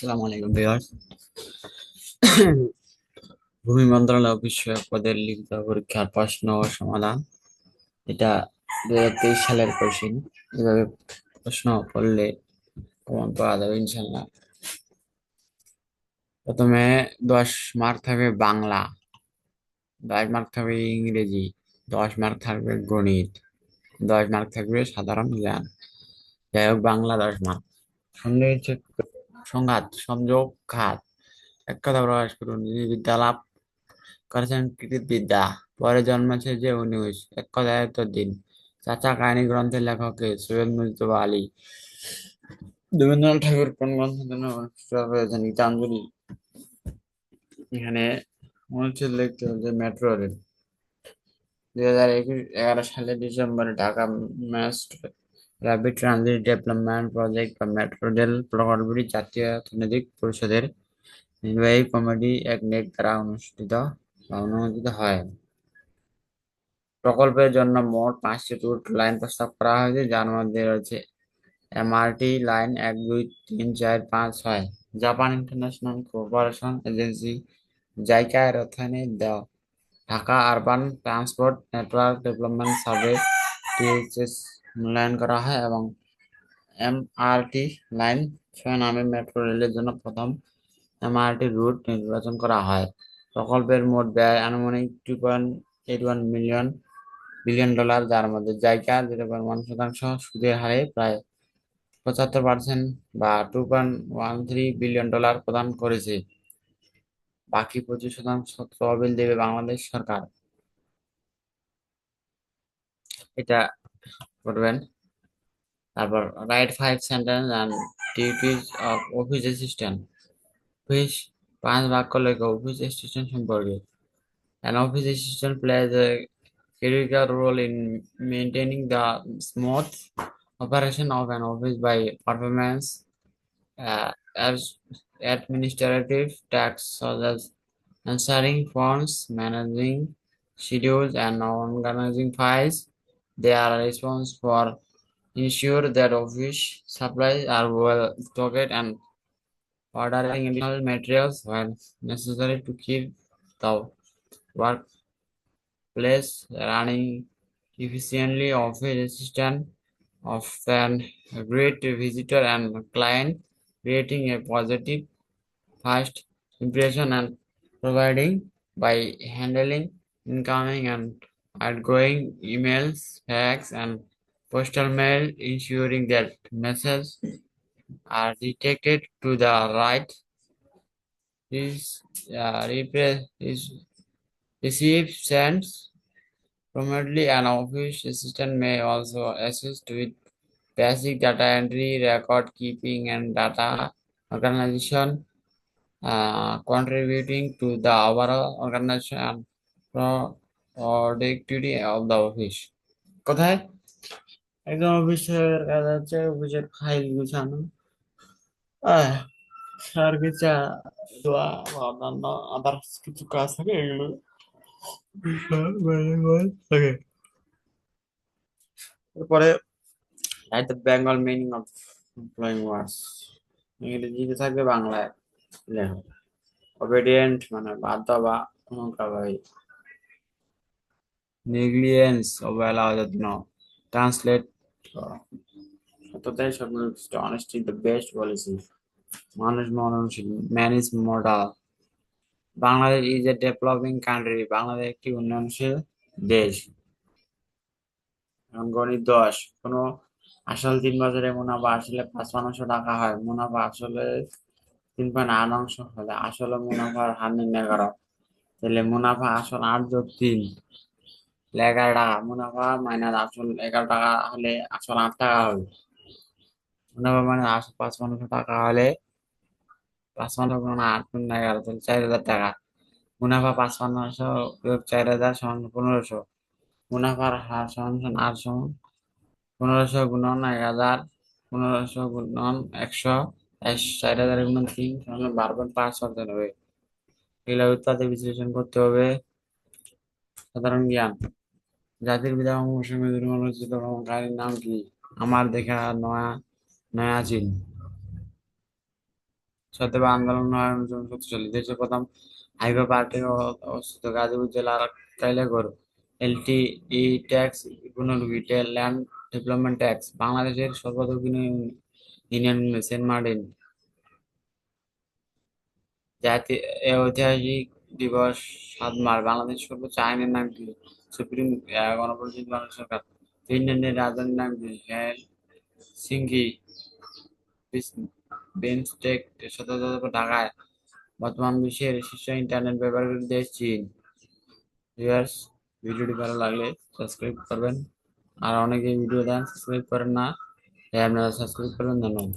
আসসালামু আলাইকুম, ভিউয়ার্স। ভূমি মন্ত্রণালয় বিষয়ক পদের লিখিত পরীক্ষার প্রশ্ন সমাধান। এটা দুই হাজার তেইশ সালের কোশ্চিন। এভাবে প্রশ্ন করলে প্রমাণ করা যাবে ইনশাল্লাহ প্রথমে দশ মার্ক থাকবে বাংলা। দশ মার্ক থাকবে ইংরেজি। দশ মার্ক থাকবে গণিত। দশ মার্ক থাকবে সাধারণ জ্ঞান। যাই হোক, বাংলা দশ মার্ক সন্নিহিত সংঘাত, সংযোগ, ঘাত। এক কথা প্রকাশ করুন যিনি বিদ্যা লাভ করেছেন কৃতবিদ্যা পরে জন্মেছে যে উনিশ। এক উত্তর দিন চাচা কাহিনী গ্রন্থের লেখক সৈয়দ মুজতবা আলী। রবীন্দ্রনাথ ঠাকুর কোন গ্রন্থের জন্য হয়েছেন গীতাঞ্জলি। এখানে অনুচ্ছেদ লিখতে যে মেট্রো রেল। দুই হাজার একুশ, এগারো সালে ডিসেম্বরে Dhaka mass rapid transit development project বা মেট্রো রেল প্রকল্পটি জাতীয় অর্থনৈতিক পরিষদের নির্বাহী কমিটি এক নেক দ্বারা অনুষ্ঠিত বা অনুমোদিত হয়। প্রকল্পের জন্য মোট পাঁচটি রুট লাইন প্রস্তাব করা হয়েছে, যার মধ্যে রয়েছে এমআরটি লাইন এক, দুই, তিন, চার, পাঁচ, ছয় Japan international cooperation agency JICA এর দেওয়া Dhaka urban transport network development survey THS মূল্যায়ন করা হয় এবং এমআরটি লাইন ছয় নামে মেট্রো রেলের জন্য প্রথম এমআরটি রুট নির্বাচন করা হয়। প্রকল্পের মোট ব্যয় আনুমানিক two point eight one million billion dollar যার মধ্যে জায়গা জিরো পয়েন্ট ওয়ান শতাংশ সুদের হারে প্রায় পঁচাত্তর পার্সেন্ট বা two point one three billion dollar প্রদান করেছে। বাকি পঁচিশ শতাংশ তহবিল দেবে বাংলাদেশ সরকার। এটা করবেন তারপর write five sentence and duties of office assistant office পাঁচ বাক্য লেখো অফিস অ্যাসিস্ট্যান্ট সম্পর্কে An office assistant plays a critical role in maintaining the smooth operation of an office by performance uh, as administrative tasks such as answering phones, managing schedules, and organizing files. They are responsible for ensure that office supplies are well stocked and ordering additional materials when necessary to keep the workplace running efficiently. Office assistant often greet visitor and client, creating a positive first impression and providing by handling incoming and outgoing emails, fax, and postal mail, ensuring that messages are detected to the right is uh, is recipients. Promptly, an office assistant may also assist with basic data entry, record keeping, and data organization, uh, contributing to the overall organization pro- productivity of the office. কোথায়? একজন অফিসের কাজ হচ্ছে অফিসের file গুছানো। আহ service দেওয়া বা অন্যান্য আদার্স কিছু কাজ থাকে এগুলো। থাকে তারপরে write the Bengal meaning of employing words ইংরেজিতে থাকবে বাংলায় লেখো। অবিডিয়েন্ট মানে বাধ্য বা অনুপ্রবাহী নেগলিজেন্স অবহেলা অযত্ন ট্রান্সলেট সততাই সর্বনিকৃষ্ট অনেস্টি দ্য বেস্ট পলিসি মানুষ মননশীল man mortal Bangladesh is a developing country Bangladesh একটি উন্নয়নশীল দেশ। গণিত দশ। কোনো আসল তিন বছরে মুনাফা আসলে পাঁচ শতাংশ টাকা হয়। মুনাফা আসলে তিন পয়েন্ট আট অংশ হলে আসলে মুনাফার হার নির্ণয় করো। তাহলে মুনাফা আসল আট যোগ তিন। এগারো টাকা মুনাফা মাইনাস আসল এগারো টাকা হলে আসল আট টাকা হবে। মুনাফা মানে আসল পাঁচ শতাংশ টাকা হলে পাঁচ শতাংশ মানে আট পয়েন্ট এগারো, তাহলে চার হাজার টাকা। মুনাফা পাঁচ বিয়োগ চার হাজার সমান পনেরোশো মুনাফার হার সমান সমান আট সমান পনেরোশো গুণন এক হাজার পনেরোশো গুণন একশো চার হাজার গুণন তিন সমান বারো পয়েন্ট পাঁচ শতাংশ হবে এগুলো উৎপাদে বিশ্লেষণ করতে হবে। সাধারণ জ্ঞান। জাতির পিতা বঙ্গবন্ধু দুর্মনোচিত ভ্রমণকারীর নাম কি? আমার দেখা নয়া নয়া চীন সত্যবা আন্দোলন উনিশশো শক্তিশালী দেশের প্রথম হাইওয়ে পার্টি অবস্থিত গাজীপুর জেলার কাইলাগড় এলটি ই ট্যাক্স পুনর্বিটে ল্যান্ড ডেভেলপমেন্ট ট্যাক্স, বাংলাদেশের সর্বদক্ষিণ ইউনিয়ন সেন্ট মার্টিন। জাতীয় ঐতিহাসিক দিবস, সাত মার্চ, বাংলাদেশের সর্বোচ্চ আইনের নাম কি? সুপ্রিম গণপরিষদ বাংলা সরকার। ফিনল্যান্ডের রাজধানীর নাম কি? হেলসিঙ্কি। বিমস্টেক সদর ঢাকায়। বর্তমান বিশ্বের শীর্ষ ইন্টারনেট ব্যবহারকারী দেশ চীন। ভিউয়ার্স, ভিডিওটি ভালো লাগলে সাবস্ক্রাইব করবেন। আর অনেকে ভিডিও দেন, সাবস্ক্রাইব করেন না, তাই আপনারা সাবস্ক্রাইব করবেন, ধন্যবাদ।